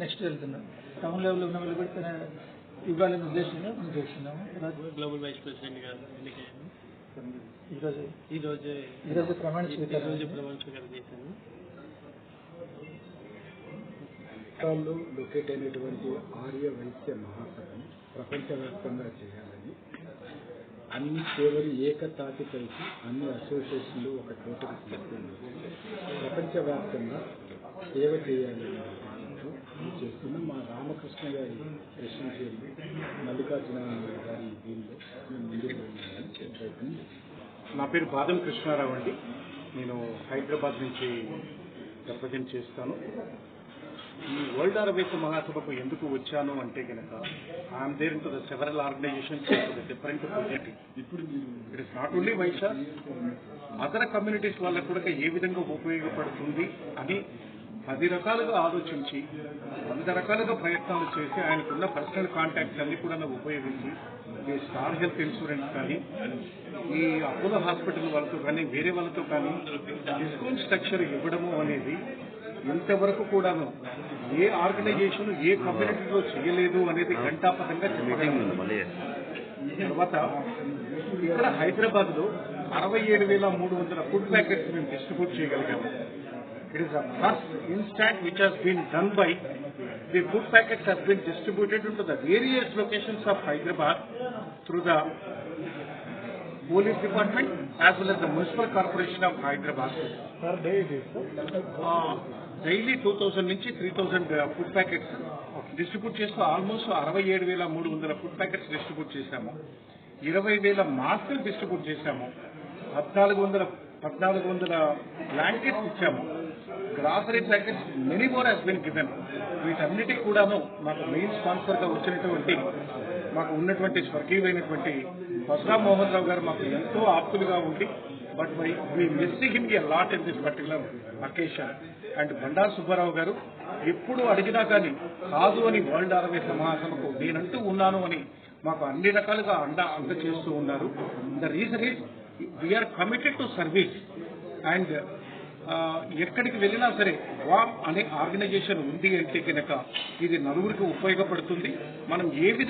Next వెళ్తున్నాం. Town లెవెల్లో ఉన్న వాళ్ళు కూడా ఇవ్వాలనే ఉద్దేశంగా మనం చేస్తున్నాము గ్లోబల్ వైస్ ప్రెసిడెంట్ గారు ఎన్నికయ్యాను ఈరోజు ఈ రోజే ఈరోజు ప్రమాణ ఈ స్వీకారం. రోజు ప్రమాణ స్వీకారం చేశాను రాష్ట్రాల్లో లొకేట్ అయినటువంటి ఆర్య వైశ్య మహాసభను ప్రపంచవ్యాప్తంగా చేయాలని అన్ని సేవలు ఏకతాటిపైకి అన్ని అసోసియేషన్లు ఒక చోటకు తీసుకుని ప్రపంచవ్యాప్తంగా సేవ చేయాలని చేస్తున్న మా రామకృష్ణ గారి ప్రెసిడెన్షియల్ మల్లికార్జున గారి దీనిలో ముందుకు ప్రయత్నం. నా పేరు బాదం కృష్ణారావు అండి. నేను హైదరాబాద్ నుంచి రిప్రజెంట్ చేస్తాను. ఈ వరల్డ్ ఆరోగ్య మహాసభకు ఎందుకు వచ్చాను అంటే కనుక I'm there to the several organisations different society ఇప్పుడు ఇట్ ఇస్ నాట్ ఓన్లీ వైశా అదర్ కమ్యూనిటీస్ వాళ్ళకు కూడా ఏ విధంగా ఉపయోగపడుతుంది అని పది రకాలుగా ఆలోచించి వంద రకాలుగా ప్రయత్నాలు చేసి ఆయనకున్న పర్సనల్ కాంటాక్ట్స్ అన్ని కూడా ఉపయోగించి ఈ స్టార్ హెల్త్ ఇన్సూరెన్స్ కానీ ఈ అపోలో హాస్పిటల్ వాళ్ళతో కానీ వేరే వాళ్ళతో కానీ డిస్కౌంట్ స్ట్రక్చర్ ఇవ్వడము అనేది ఇంతవరకు కూడాను ఏ ఆర్గనైజేషన్ ఏ కమ్యూనిటీలో చేయలేదు అనేది ఘంటాపథంగా చెప్పగలిగింది తర్వాత ఇక్కడ హైదరాబాద్లో అరవై ఏడు వేల మూడు వందల ఫుడ్ ప్యాకెట్స్ మేము డిస్ట్రిబ్యూట్ చేయగలిగాము. It is the first instant which has been done by the food packets has been distributed to the various locations of Hyderabad through the police department as well as the municipal corporation of Hyderabad daily two thousand నుంచి three thousand food packets distribute చేస్తూ almost అరవై ఏడు వేల మూడు వందల food packets distribute చేశాము. ఇరవై వేల మాస్కులు డిస్ట్రిబ్యూట్ చేశాము. పద్నాలుగు వందల పద్నాలుగు వందల బ్లాంకెట్స్ ఇచ్చాము. Grocery blankets many more has been given వీటన్నిటికి కూడాను మాకు మెయిన్ స్పాన్సర్గా వచ్చినటువంటి మాకు ఉన్నటువంటి స్వర్గీయులైనటువంటి బసరా మోహన్ రావు గారు మాకు ఎంతో ఆప్తులుగా ఉండి but why we miss him a lot in this particular occasion and Banda Subbarao garu ఎప్పుడు అడిగినా కానీ కాదు అని వరల్డ్ ఆరోగ్య సమాసనకు నేనంటూ ఉన్నాను అని మాకు అన్ని రకాలుగా అండ అందచేస్తూ ఉన్నారు. The reason is we are committed to service and ఎక్కడికి వెళ్ళినా సరే వామ్ అనే ఆర్గనైజేషన్ ఉంది అంటే కనుక ఇది నలుగురికి ఉపయోగపడుతుంది. మనం ఏ